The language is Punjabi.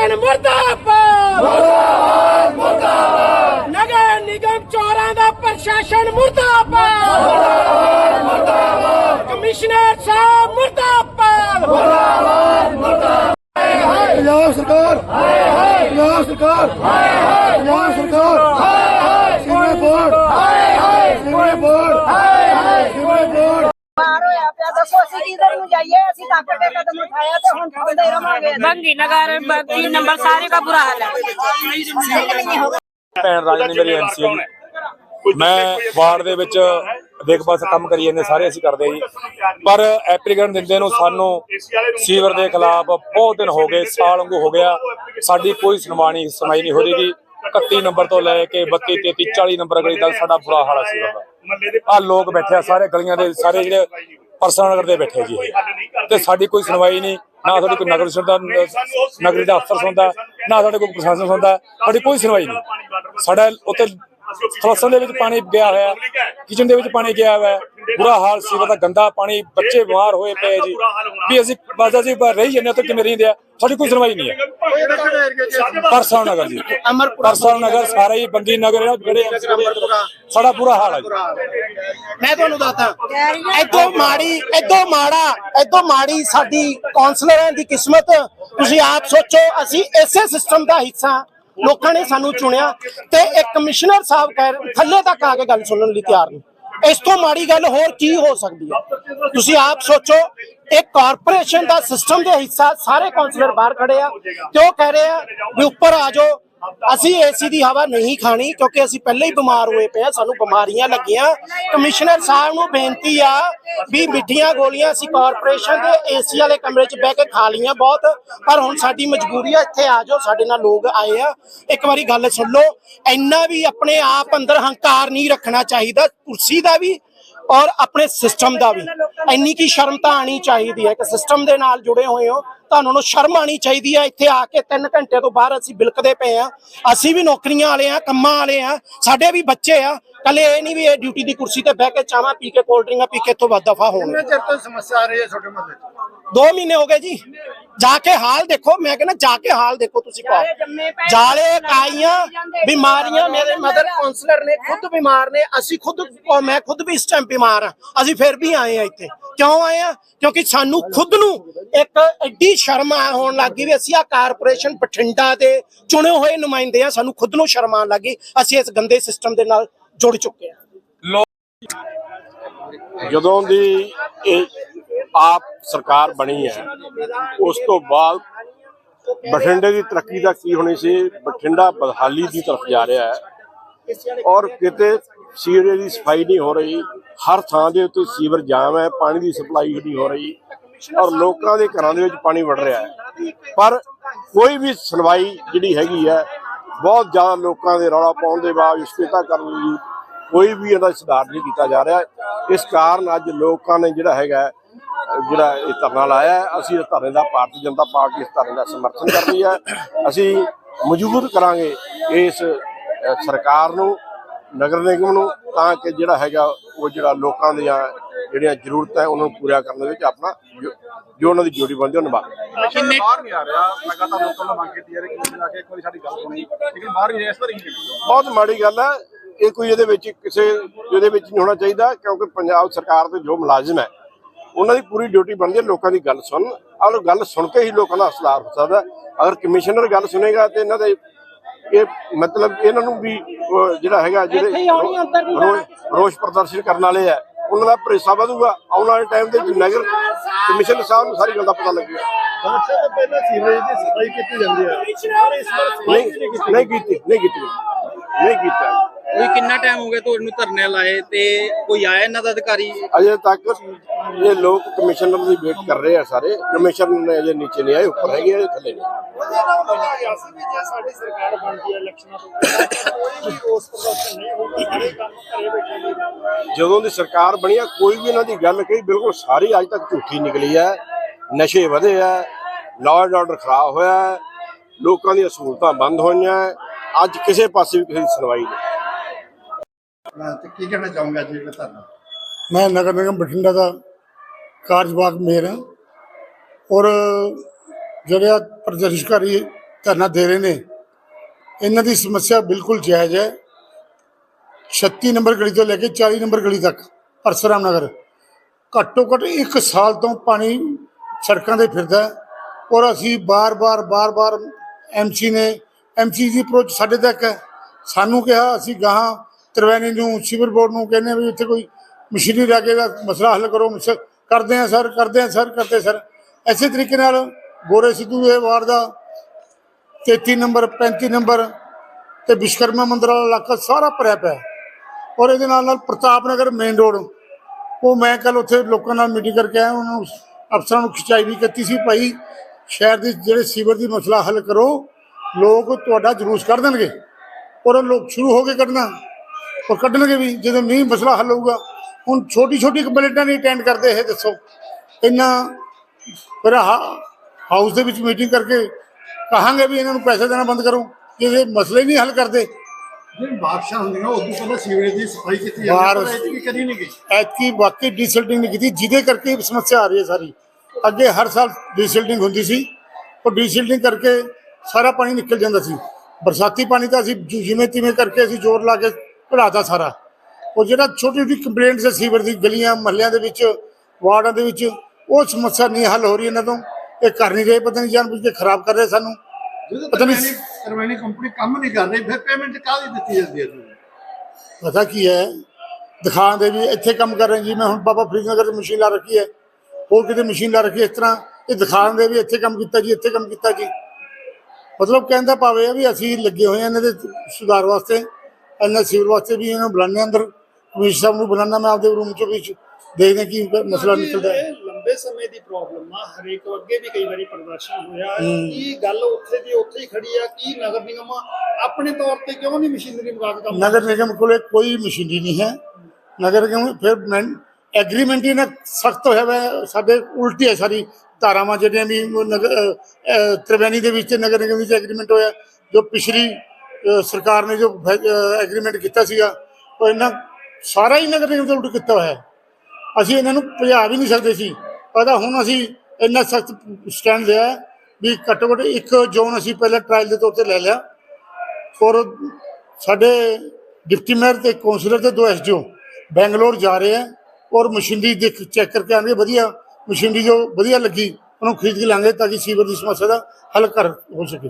ਪ੍ਰਸ਼ਾਸਨ ਮੁਰਦਾਬਾਦ। ਮੁਰਦਾਬਾਦ ਮੁਰਦਾਬਾਦ। ਨਗਰ ਨਿਗਮ ਚੋਰਾਂ ਦਾ ਪ੍ਰਸ਼ਾਸਨ ਮੁਰਦਾਬਾਦ। ਮੁਰਦਾਬਾਦ ਮੁਰਦਾਬਾਦ। ਕਮਿਸ਼ਨਰ ਸਾਹਿਬ ਮੁਰਦਾਬਾਦ। ਪੰਜਾਬ ਸਰਕਾਰ ਹਾਏ ਹਾਏ। ਪੰਜਾਬ ਸਰਕਾਰ ਹਾਏ ਹਾਏ। ਪੰਜਾਬ ਸਰਕਾਰ। ਹਾਏ ਹਾਏ ਸਿਵਲ ਬੋਰਡ ਹਾਏ ਹਾਏ ਸਿਵਲ ਬੋਰਡ ਹਾਏ ਹਾਏ ਸਿਵਲ ਬੋਰਡ ਮਾਰ ਹੋਇਆ ਪਿਆ ਮੈਂ ਵਾਰਡ ਦੇ ਵਿੱਚ ਦੇਖਭਾਲ ਕੰਮ ਕਰੀ ਜਾਂਦੇ ਸਾਰੇ ਅਸੀਂ ਕਰਦੇ ਜੀ। ਪਰ ਐਪਲੀਕੇਸ਼ਨ ਦਿੰਦੇ ਨੂੰ ਸਾਨੂੰ ਸੀਵਰ ਦੇ ਖਿਲਾਫ ਬਹੁਤ ਦਿਨ ਹੋ ਗਏ ਸਾਲ ਵਾਂਗੂ ਹੋ ਗਿਆ। ਸਾਡੀ ਕੋਈ ਸੁਣਵਾਈ ਸੁਣਾਈ ਨਹੀਂ ਹੋ ਰਹੀ ਜੀ। 31 ਨੰਬਰ ਤੋਂ ਲੈ ਕੇ 32 33 40 ਨੰਬਰ ਗਲੀ ਤੱਕ ਸਾਡਾ ਬੁਰਾ ਹਾਲ ਸੀ ਸੀਵਰ ਆ ਲੋਕ ਬੈਠੇ ਆ ਸਾਰੇ ਗਲੀਆਂ ਦੇ ਸਾਰੇ ਜਿਹੜੇ ਪਰਸਨਲ ਨਗਰ ਦੇ ਬੈਠੇ ਜੀ ਇਹ। ਤੇ ਸਾਡੀ ਕੋਈ ਸੁਣਵਾਈ ਨਹੀਂ ਨਾ ਸਾਡੇ ਕੋਈ ਨਗਰ ਸੁਣਦਾ ਨਗਰੀ ਦਾ ਅਫਸਰ ਸੁਣਦਾ ਨਾ ਸਾਡੇ ਕੋਈ ਪ੍ਰਸ਼ਾਸਨ ਸੁਣਦਾ ਸਾਡੀ ਕੋਈ ਸੁਣਵਾਈ ਨਹੀਂ ਸਾਡਾ ਉੱਤੇ ਫਲਸਨ ਦੇ ਵਿੱਚ ਪਾਣੀ ਗਿਆ ਹੋਇਆ ਕਿਚਨ ਦੇ ਵਿੱਚ ਪਾਣੀ ਗਿਆ ਹੋਇਆ। ਬੁਰਾ ਹਾਲ ਸੀਵਰ ਦਾ ਗੰਦਾ ਪਾਣੀ ਬੱਚੇ ਬਿਮਾਰ ਹੋਏ ਪਏ ਜੀ। ਵੀ ਅਸੀਂ ਬਸ ਅਸੀਂ ਬਸ ਰਹੀ ਜੰਨੇ ਉੱਤੇ ਕਿਵੇਂ ਰਹਿੰਦੇ ਆ ਸਾਡੀ ਕੋਈ ਸੁਣਵਾਈ ਨਹੀਂ ਹੈ। ਪਰਸਨ ਨਗਰ ਜੀ। ਪਰਸਨ ਨਗਰ ਸਾਰਾ ਹੀ ਬੰਗੀ ਨਗਰ ਹੈ, ਜਿਹੜੇ ਸਾਡਾ ਬੁਰਾ ਹਾਲ ਹੈ ਜੀ। ਮੈਂ ਤੁਹਾਨੂੰ ਦੱਸਦਾ ਐਦੋਂ ਮਾੜੀ ਐਦੋਂ ਮਾੜਾ ਐਦੋਂ ਮਾੜੀ ਸਾਡੀ ਕਾਉਂਸਲਰਾਂ ਦੀ ਕਿਸਮਤ ਤੁਸੀਂ ਆਪ ਸੋਚੋ ਅਸੀਂ ਇਸੇ ਸਿਸਟਮ ਦਾ ਹਿੱਸਾ ਲੋਕਾਂ ਨੇ ਸਾਨੂੰ ਚੁਣਿਆ ਤੇ ਇੱਕ ਕਮਿਸ਼ਨਰ ਸਾਹਿਬ ਕਹਿ ਥੱਲੇ ਤੱਕ ਆ ਕੇ ਗੱਲ ਸੁਣਨ ਲਈ ਤਿਆਰ ਨਹੀਂ ਇਸ ਤੋਂ ਮਾੜੀ ਗੱਲ ਹੋਰ ਕੀ ਹੋ ਸਕਦੀ ਹੈ? ਤੁਸੀਂ ਆਪ ਸੋਚੋ, ਇਹ ਕਾਰਪੋਰੇਸ਼ਨ ਦਾ ਸਿਸਟਮ ਦੇ ਹਿੱਸਾ ਸਾਰੇ ਕਾਉਂਸਲਰ ਬਾਹਰ ਖੜੇ ਆ ਤੇ ਉਹ ਕਹਿ ਰਹੇ ਆ ਵੀ ਉੱਪਰ ਆ ਜਾਓ ਅਸੀਂ ਏਸੀ ਦੀ ਹਵਾ ਨਹੀਂ ਖਾਣੀ ਕਿਉਂਕਿ ਅਸੀਂ ਪਹਿਲਾਂ ਹੀ ਬਿਮਾਰ ਹੋਏ ਪਏ ਆ ਸਾਨੂੰ ਬਿਮਾਰੀਆਂ ਲੱਗੀਆਂ। ਕਮਿਸ਼ਨਰ ਸਾਹਿਬ ਨੂੰ ਬੇਨਤੀ ਆ ਵੀ ਮਿੱਠੀਆਂ ਗੋਲੀਆਂ ਅਸੀਂ ਕਾਰਪੋਰੇਸ਼ਨ ਦੇ ਏਸੀ ਵਾਲੇ ਕਮਰੇ 'ਚ ਬਹਿ ਕੇ ਖਾ ਲਈਆਂ ਬਹੁਤ, ਪਰ ਹੁਣ ਸਾਡੀ ਮਜਬੂਰੀ ਆ, ਇੱਥੇ ਆ ਜਾਓ, ਸਾਡੇ ਨਾਲ ਲੋਕ ਆਏ ਆ। ਇੱਕ ਵਾਰੀ ਗੱਲ ਸੁਣ ਲਓ, ਇੰਨਾ ਵੀ ਆਪਣੇ ਆਪ ਅੰਦਰ ਹੰਕਾਰ ਨਹੀਂ ਰੱਖਣਾ ਚਾਹੀਦਾ, ਕੁਰਸੀ ਦਾ ਵੀ ਔਰ ਆਪਣੇ ਸਿਸਟਮ ਦਾ ਵੀ। ਇੰਨੀ ਕੀ ਸ਼ਰਮ ਤਾਂ ਆਣੀ ਚਾਹੀਦੀ ਹੈ ਕਿ ਸਿਸਟਮ ਦੇ ਨਾਲ ਜੁੜੇ ਹੋਏ ਹੋ। ਤੁਹਾਨੂੰ ਨੂੰ ਸ਼ਰਮ ਆਣੀ ਚਾਹੀਦੀ ਹੈ। ਇੱਥੇ ਆ ਕੇ 3 ਘੰਟੇ ਤੋਂ ਬਾਅਦ ਅਸੀਂ ਬਿਲਕਦੇ ਪਏ ਆ ਅਸੀਂ ਵੀ ਨੌਕਰੀਆਂ ਵਾਲੇ ਆ ਕੰਮਾਂ ਵਾਲੇ ਆ ਸਾਡੇ ਵੀ ਬੱਚੇ ਆ। ਕੱਲੇ ਇਹ ਨਹੀਂ ਵੀ ਇਹ ਡਿਊਟੀ ਦੀ ਕੁਰਸੀ ਤੇ ਬਹਿ ਕੇ ਚਾਹਾਂ ਪੀ ਕੇ ਕੋਲਡ ਡਰਿੰਕਾਂ ਪੀ ਕੇ ਇੱਥੋਂ ਵੱਧ ਦਫਾ ਹੋਣਗੇ ਚਿਰ ਤੋਂ ਸਮੱਸਿਆ ਆ ਰਹੀ ਹੈ ਛੋਟੇ ਮਹੱਲੇ 'ਚ? ਦੋ ਮਹੀਨੇ ਹੋ ਗਏ ਜੀ। ਜਾ ਕੇ ਹਾਲ ਦੇਖੋ ਮੈਂ ਕਹਿੰਦਾ ਜਾ ਕੇ ਹਾਲ ਦੇਖੋ ਤੁਸੀਂ ਪਾਓ। ਜਾਲੇ ਕਾਈਆਂ ਬਿਮਾਰੀਆਂ ਮੇਰੇ ਮਦਰ ਕਾਉਂਸਲਰ ਨੇ ਖੁਦ ਬਿਮਾਰ ਨੇ ਅਸੀਂ ਖੁਦ ਮੈਂ ਖੁਦ ਵੀ ਇਸ ਟਾਈਮ ਬਿਮਾਰ ਆ ਅਸੀਂ ਫਿਰ ਵੀ ਆਏ ਆ ਇੱਥੇ। ਕਿਉਂ ਆਏ ਆ ਕਿਉਂਕਿ ਸਾਨੂੰ ਖੁਦ ਨੂੰ ਇੱਕ ਐਡੀ ਸ਼ਰਮ ਆ ਹੋਣ ਲੱਗੀ ਵੀ ਅਸੀਂ ਆ ਕਾਰਪੋਰੇਸ਼ਨ ਬਠਿੰਡਾ ਦੇ ਚੁਣੇ ਹੋਏ ਨੁਮਾਇੰਦੇ ਆ ਸਾਨੂੰ ਖੁਦ ਨੂੰ ਸ਼ਰਮ ਆਉਣ ਲੱਗੀ ਅਸੀਂ ਇਸ ਗੰਦੇ ਸਿਸਟਮ ਦੇ ਨਾਲ ਜੁੜ ਚੁੱਕੇ ਆ ਜਦੋਂ ਦੀ ਇਹ ਆਪ ਸਰਕਾਰ ਬਣੀ ਹੈ, ਉਸ ਤੋਂ ਬਾਅਦ ਬਠਿੰਡੇ ਦੀ ਤਰੱਕੀ ਦਾ ਕੀ ਹੋਣੀ ਸੀ? ਬਠਿੰਡਾ ਬਦਹਾਲੀ ਦੀ ਤਰਫ ਜਾ ਰਿਹਾ ਹੈ ਔਰ ਕਿਤੇ ਸੀਵਰੇਜ ਦੀ ਸਫ਼ਾਈ ਨਹੀਂ ਹੋ ਰਹੀ, ਹਰ ਥਾਂ ਦੇ ਉੱਤੇ ਸੀਵਰ ਜਾਮ ਹੈ, ਪਾਣੀ ਦੀ ਸਪਲਾਈ ਨਹੀਂ ਹੋ ਰਹੀ ਔਰ ਲੋਕਾਂ ਦੇ ਘਰਾਂ ਦੇ ਵਿੱਚ ਪਾਣੀ ਵੜ ਰਿਹਾ ਹੈ। ਪਰ ਕੋਈ ਵੀ ਸੁਣਵਾਈ ਜਿਹੜੀ ਹੈਗੀ ਹੈ, ਬਹੁਤ ਜ਼ਿਆਦਾ ਲੋਕਾਂ ਦੇ ਰੌਲਾ ਪਾਉਣ ਦੇ ਬਾਵਜੂਦ ਇਸਤੇਤਾ ਕਰਨ ਲਈ ਕੋਈ ਵੀ ਇਹਦਾ ਸੁਧਾਰ ਨਹੀਂ ਕੀਤਾ ਜਾ ਰਿਹਾ। ਇਸ ਕਾਰਨ ਅੱਜ ਲੋਕਾਂ ਨੇ ਜਿਹੜਾ ਹੈਗਾ ਜਿਹੜਾ ਇਹ ਧਰਨਾ ਲਾਇਆ ਹੈ, ਅਸੀਂ ਇਸ ਧਰਨੇ ਦਾ ਭਾਰਤੀ ਜਨਤਾ ਪਾਰਟੀ ਇਸ ਧਰਨੇ ਦਾ ਸਮਰਥਨ ਕਰਦੀ ਹੈ। ਅਸੀਂ ਮਜ਼ਬੂਤ ਕਰਾਂਗੇ ਇਸ ਸਰਕਾਰ ਨੂੰ ਨਗਰ ਨਿਗਮ ਨੂੰ ਤਾਂ ਕਿ ਜਿਹੜਾ ਹੈਗਾ ਉਹ ਜਿਹੜਾ ਲੋਕਾਂ ਦੀਆਂ ਜਿਹੜੀਆਂ ਜ਼ਰੂਰਤਾਂ ਹੈ ਉਹਨਾਂ ਨੂੰ ਪੂਰਾ ਕਰਨ ਦੇ ਵਿੱਚ ਆਪਣਾ ਜੋ- ਉਹਨਾਂ ਦੀ ਡਿਊਟੀ ਬਣਦੀ ਉਹ ਨਿਭਾ। ਕਿੰਨੇ ਬਾਹਰ ਨਹੀਂ ਆ ਰਿਹਾ। ਲਗਾਤਾਰ ਲੋਕਾਂ ਨੂੰ ਮੰਗ ਕੀਤੀ ਜਾ ਰਹੀ ਕਿ ਜਾ ਕੇ ਇੱਕ ਵਾਰੀ ਸਾਡੀ ਗੱਲ ਸੁਣੀ ਲੇਕਿਨ ਬਾਹਰ ਨਹੀਂ ਇਸ ਵਾਰੀ ਕੀਤੀ ਬਹੁਤ ਮਾੜੀ ਗੱਲ ਹੈ। ਇਹ ਕੋਈ ਇਹਦੇ ਵਿੱਚ ਕਿਸੇ ਇਹਦੇ ਵਿੱਚ ਨਹੀਂ ਹੋਣਾ ਚਾਹੀਦਾ ਕਿਉਂਕਿ ਪੰਜਾਬ ਸਰਕਾਰ ਦੇ ਜੋ ਮੁਲਾਜ਼ਮ ਹੈ ਉਹਨਾਂ ਦੀ ਪੂਰੀ ਡਿਊਟੀ ਬਣਦੀ ਹੈ ਲੋਕਾਂ ਦੀ ਗੱਲ ਸੁਣਨ। ਔਰ ਗੱਲ ਸੁਣ ਕੇ ਹੀ ਲੋਕਾਂ ਦਾ ਸੁਧਾਰ ਹੋ। ਸਕਦਾ। ਅਗਰ ਕਮਿਸ਼ਨਰ ਗੱਲ ਸੁਨੇਗਾ ਤੇ ਇਹਨਾਂ ਦੇ ਇਹ ਮਤਲਬ ਇਹਨਾਂ ਨੂੰ ਵੀ ਜਿਹੜਾ ਹੈਗਾ ਜਿਹੜੇ ਰੋਸ਼- ਰੋਸ਼ ਪ੍ਰਦਰਸ਼ਨ ਕਰਨ ਵਾਲੇ ਆ ਉਹਨਾਂ ਦਾ ਭਰੇਸਾ ਵਧੂਗਾ। ਆਉਣ ਵਾਲੇ ਟਾਈਮ ਦੇ ਵਿੱਚ ਨਗਰ ਕਮਿਸ਼ਨਰ ਸਾਹਿਬ ਨੂੰ ਸਾਰੀ ਗੱਲ ਦਾ ਪਤਾ ਲੱਗੇਗਾ। ਬਾਦਸ਼ਾਹ ਤੋਂ ਪਹਿਲਾਂ ਸੀਵਰੇਜ ਦੀ ਸਫ਼ਾਈ ਕੀਤੀ ਜਾਂਦੀ ਹੈ ਨਹੀਂ ਕੀਤੀ ਨਹੀਂ ਕੀਤੀ ਨਹੀਂ ਕੀਤਾ। ਕੋਈ ਕਿੰਨਾ ਟਾਈਮ ਹੋ ਗਿਆ ਤੁਹਾਨੂੰ ਧਰਨੇ ਲਾਏ ਤੇ ਕੋਈ ਆਇਆ ਇਹਨਾਂ ਦਾ ਅਧਿਕਾਰੀ? ਅਜੇ ਤੱਕ ਇਹ ਲੋਕ ਕਮਿਸ਼ਨਰ ਦੀ ਵੇਟ ਕਰ ਰਹੇ ਆ ਸਾਰੇ। ਕਮਿਸ਼ਨਰ ਨੇ ਅਜੇ ਨੀਚੇ ਨਹੀਂ ਆਏ ਉੱਪਰ ਹੈਗੇ ਆ ਥੱਲੇ ਨਹੀਂ ਸਾਡੀ ਸਰਕਾਰ ਬਣਦੀ ਹੈ ਇਲੈਕਸ਼ਨਾਂ ਤੋਂ ਉਸ ਪ੍ਰਦਰਸ਼ਨ ਨਹੀਂ ਹੋਊਗਾ ਸਾਰੇ ਕੰਮ ਘਰੇ ਬੈਠੇ ਨੇ। ਜਦੋਂ ਦੀ ਸਰਕਾਰ ਬਣੀ ਆ ਕੋਈ ਵੀ ਇਹਨਾਂ ਦੀ ਗੱਲ ਕਹੀ ਬਿਲਕੁਲ ਸਾਰੀ ਅੱਜ ਤੱਕ ਝੂਠੀ ਨਿਕਲੀ ਹੈ ਨਸ਼ੇ ਵਧੇ ਆ ਲਾਅ ਐਂਡ ਆਰਡਰ ਖਰਾਬ ਹੋਇਆ ਲੋਕਾਂ ਦੀਆਂ ਸਹੂਲਤਾਂ ਬੰਦ ਹੋਈਆਂ। ਅੱਜ ਕਿਸੇ ਪਾਸੇ ਵੀ ਕਿਸੇ ਦੀ ਸੁਣਵਾਈ ਨਹੀਂ। ਤੇ ਕੀ ਕਹਿਣਾ ਚਾਹੂੰਗਾ ਜੀ ਮੈਂ ਨਗਰ ਨਿਗਮ ਬਠਿੰਡਾ ਦਾ ਕਾਰਜਵਾਹਕ ਮੇਅਰ ਹਾਂ। ਔਰ ਜਿਹੜੇ ਆ ਪ੍ਰਦਰਸ਼ਕਾਰੀ ਧਰਨਾ ਦੇ ਰਹੇ ਨੇ ਇਹਨਾਂ ਦੀ ਸਮੱਸਿਆ ਬਿਲਕੁਲ ਜਾਇਜ਼ ਹੈ। 36 ਨੰਬਰ ਗਲੀ ਤੋਂ ਲੈ ਕੇ 40 ਨੰਬਰ ਗਲੀ ਤੱਕ ਪਰਸਰਾਮ ਨਗਰ ਘੱਟੋ ਘੱਟ 1 ਸਾਲ ਤੋਂ ਪਾਣੀ ਸੜਕਾਂ ਤੇ ਫਿਰਦਾ ਔਰ ਅਸੀਂ ਬਾਰ-ਬਾਰ ਬਾਰ-ਬਾਰ ਐਮਸੀ ਨੇ ਐਮਸੀ ਦੀ ਅਪਰੋਚ ਸਾਡੇ ਤੱਕ ਹੈ। ਸਾਨੂੰ ਕਿਹਾ, ਅਸੀਂ ਗਾਹਾਂ ਤਰਵੈਣੀ ਨੂੰ ਸਿਵਰ ਬੋਰਡ ਨੂੰ ਕਹਿੰਦੇ ਵੀ ਇੱਥੇ ਕੋਈ ਮਸ਼ੀਨਰੀ ਲਾ ਕੇ ਦਾ ਮਸਲਾ ਹੱਲ ਕਰੋ ਸ- ਕਰਦੇ ਆ ਸਰ, ਕਰਦੇ ਆ ਸਰ, ਕਰਦੇ ਸਰ। ਐਸੇ ਤਰੀਕੇ ਨਾਲ ਗੋਰੇ ਸਿੱਧੂ ਦੇ ਵਾਰਡ ਦਾ 33 ਨੰਬਰ 35 ਨੰਬਰ ਤੇ ਵਿਸ਼ਕਰਮਾ ਮੰਦਰ ਵਾਲਾ ਇਲਾਕਾ ਸਾਰਾ ਭਰਿਆ ਪਿਆ ਔਰ ਇਹਦੇ ਨਾਲ ਨਾਲ ਪ੍ਰਤਾਪ ਨਗਰ ਮੇਨ ਰੋਡ ਉਹ ਮੈਂ ਕੱਲ ਉੱਥੇ ਲੋਕਾਂ ਨਾਲ ਮੀਟਿੰਗ ਕਰਕੇ ਆਇਆ, ਉਹਨਾਂ ਨੂੰ ਅਫਸਰਾਂ ਨੂੰ ਖਿਚਾਈ ਵੀ ਕੀਤੀ ਸੀ, ਭਾਈ ਸ਼ਹਿਰ ਦੇ ਜਿਹੜੇ ਸੀਵਰ ਦੀ ਮਸਲਾ ਹੱਲ ਕਰੋ ਲੋਕ ਤੁਹਾਡਾ ਜਲੂਸ ਕੱਢ ਦੇਣਗੇ ਔਰ ਉਹ ਲੋਕ ਸ਼ੁਰੂ ਹੋ ਕੇ ਕੱਢਣਾ ਔਰ ਕੱਢਣਗੇ ਵੀ ਜਦੋਂ ਨਹੀਂ ਮਸਲਾ ਹੱਲ ਹੋਊਗਾ ਹੁਣ ਛੋਟੀ ਛੋਟੀ ਕੰਪਲੇਂਟਾਂ ਨਹੀਂ ਅਟੈਂਡ ਕਰਦੇ ਇਹ ਦੱਸੋ। ਇੰਨਾ ਫਿਰ ਹਾਊਸ ਦੇ ਵਿੱਚ ਮੀਟਿੰਗ ਕਰਕੇ ਕਹਾਂਗੇ ਵੀ ਇਹਨਾਂ ਨੂੰ ਪੈਸੇ ਦੇਣਾ ਬੰਦ ਕਰੋ ਜੇ ਇਹ ਮਸਲੇ ਨਹੀਂ ਹੱਲ ਕਰਦੇ। ਜਿਹੜੀ ਬਾਰਿਸ਼ਾਂ ਹੁੰਦੀਆਂ ਉਦੋਂ ਪਹਿਲਾਂ ਸੀਵਰੇਜ ਦੀ ਸਫ਼ਾਈ ਕੀਤੀ ਜਾਂਦੀ ਹੈ ਇਹ ਕਦੀ ਨਹੀਂ ਗਈ। ਐਤਕੀ ਵਾਕਈ ਡੀਸਿਲਟਿੰਗ ਨਹੀਂ ਕੀਤੀ ਜਿਹਦੇ ਕਰਕੇ ਸਮੱਸਿਆ ਆ ਰਹੀ ਹੈ ਸਾਰੀ। ਅੱਗੇ ਹਰ ਸਾਲ ਡੀਸਿਲਟਿੰਗ ਹੁੰਦੀ ਸੀ ਉਹ ਡੀਸਿਲਟਿੰਗ ਕਰਕੇ ਸਾਰਾ ਪਾਣੀ ਨਿਕਲ ਜਾਂਦਾ ਸੀ। ਬਰਸਾਤੀ ਪਾਣੀ ਤਾਂ ਅਸੀਂ ਜਿਵੇਂ ਤਿਵੇਂ ਕਰਕੇ ਅਸੀਂ ਜ਼ੋਰ ਲਾ ਕੇ ਕਢਾਤਾ ਸਾਰਾ। ਉਹ ਜਿਹੜਾ ਛੋਟੀ ਛੋਟੀ ਕੰਪਲੇਂਟਸ ਹੈ ਸੀਵਰ ਦੀ ਗਲੀਆਂ ਮਹੱਲਿਆਂ ਦੇ ਵਿੱਚ ਵਾਰਡਾਂ ਦੇ ਵਿੱਚ ਉਹ ਸਮੱਸਿਆ ਨਹੀਂ ਹੱਲ ਹੋ ਰਹੀ ਇਹਨਾਂ ਤੋਂ। ਇਹ ਕਰ ਨਹੀਂ ਰਹੇ ਪਤਾ ਨਹੀਂ ਜਾਣ ਬੁੱਝ ਕੇ ਖਰਾਬ ਕਰ ਰਹੇ ਸਾਨੂੰ। ਪਤਾ ਨਹੀਂ- ਤਰਵੈਣੀ ਕੰਪਨੀ ਕੰਮ ਨਹੀਂ ਕਰ ਰਹੀ ਫਿਰ ਪੇਮੈਂਟ ਕਾਹਦੀ ਦਿੱਤੀ ਜਾਂਦੀ ਹੈ ਪਤਾ ਕੀ ਹੈ ਦਿਖਾਣ ਦੇ ਵੀ ਇੱਥੇ ਕੰਮ ਕਰ ਰਹੇ ਜੀ ਮੈਂ ਹੁਣ ਬਾਬਾ ਫਰੀਦ ਨਗਰ ਮਸ਼ੀਨ ਲਾ ਰੱਖੀ ਹੈ। ਹੋਰ ਕਿਤੇ ਮਸ਼ੀਨ ਲਾ ਰੱਖੀ ਇਸ ਤਰ੍ਹਾਂ ਇਹ ਦਿਖਾਣ ਦੇ ਵੀ ਇੱਥੇ ਕੰਮ ਕੀਤਾ ਜੀ ਇੱਥੇ ਕੰਮ ਕੀਤਾ ਜੀ। ਮਤਲਬ ਕਹਿੰਦਾ ਪਾਵੇ ਆ ਵੀ ਅਸੀਂ ਲੱਗੇ ਹੋਏ ਹਾਂ ਇਹਨਾਂ ਦੇ ਸੁਧਾਰ ਵਾਸਤੇ ਇਹਨਾਂ ਸਿਵਲ ਵਾਸਤੇ ਵੀ ਇਹਨਾਂ ਨੂੰ ਹਾਂ ਅੰਦਰ ਕਮਿਸ਼ਨਰ ਸਾਹਿਬ ਨੂੰ ਬੁਲਾਉਣਾ ਮੈਂ ਆਪਦੇ ਰੂਮ 'ਚ ਵਿੱਚ ਦੇਖਦੇ ਕੀ ਮਸਲਾ ਨਿਕਲਦਾ ਹੈ। ਇਹ ਲੰਬੇ ਸਮੇਂ ਦੀ ਪ੍ਰੋਬਲਮ ਆ ਹਰੇਕ ਅੱਗੇ ਵੀ ਕਈ ਵਾਰੀ ਪ੍ਰਦਰਸ਼ਨ ਹੋਇਆ। ਕੀ ਗੱਲ ਉੱਥੇ ਦੀ ਉੱਥੇ ਹੀ ਖੜੀ ਆ ਕੀ ਨਗਰ ਨਿਗਮ ਆਪਣੇ ਤੌਰ ਤੇ ਕਿਉਂ ਨਹੀਂ ਮਸ਼ੀਨਰੀ ਮੰਗਾ ਕੇ ਕੰਮ ਨਗਰ ਨਿਗਮ ਕੋਲੇ ਕੋਈ ਮਸ਼ੀਨਰੀ ਨਹੀਂ ਹੈ। ਨਗਰ ਨਿਗਮ ਫਿਰ ਮੈਂ ਐਗਰੀਮੈਂਟ ਹੀ ਨਾ ਸਖਤ ਹੋਇਆ ਸਾਡੇ ਉਲਟੀ ਹੈ ਸਾਰੀ ਧਾਰਾਵਾਂ ਜਿਹੜੀਆਂ ਵੀ ਉਹ ਨਗਰ ਅਹ, ਤ੍ਰਿਵੇਣੀ ਦੇ ਵਿੱਚ ਨਗਰ ਨਿਗਮ ਵਿੱਚ ਐਗਰੀਮੈਂਟ ਹੋਇਆ ਜੋ ਪਿਛਲੀ ਸਰਕਾਰ ਨੇ ਜੋ ਐਗਰੀਮੈਂਟ ਕੀਤਾ ਸੀਗਾ ਉਹ ਇਹਨਾਂ ਸਾਰਾ ਹੀ ਨਗਰ ਨਿਗਮ ਦਾ ਉਲਟ ਕੀਤਾ ਹੋਇਆ ਅਸੀਂ ਇਹਨਾਂ ਨੂੰ ਭਜਾ ਵੀ ਨਹੀਂ ਸਕਦੇ ਸੀ। ਪਤਾ ਹੁਣ ਅਸੀਂ ਇੰਨਾ ਸਖਤ ਸਟੈਂਡ ਲਿਆ ਵੀ ਘੱਟੋ ਘੱਟ ਇੱਕ ਜ਼ੋਨ ਅਸੀਂ ਪਹਿਲਾਂ ਟ੍ਰਾਇਲ ਦੇ ਤੌਰ ਤੇ ਲੈ ਲਿਆ। ਔਰ ਸਾਡੇ ਡਿਪਟੀ ਮੇਅਰ ਤੇ ਕੌਂਸਲਰ ਤੇ ਦੋ ਐਸਡੀਓ ਬੈਂਗਲੌਰ ਜਾ ਰਹੇ ਹੈ। ਔਰ ਮਸ਼ੀਨਰੀ ਦੇਖ ਚੈੱਕ ਕਰਕੇ ਆਣਗੇ ਵਧੀਆ ਮਸ਼ੀਨਰੀ ਜੋ ਵਧੀਆ ਲੱਗੀ, ਉਹਨੂੰ ਖਰੀਦ ਕੇ ਲਾਂਗੇ ਤਾਂ ਕਿ ਸੀਵਰ ਦੀ ਸਮੱਸਿਆ ਦਾ ਹੱਲ ਕਰ ਹੋ ਸਕੇ।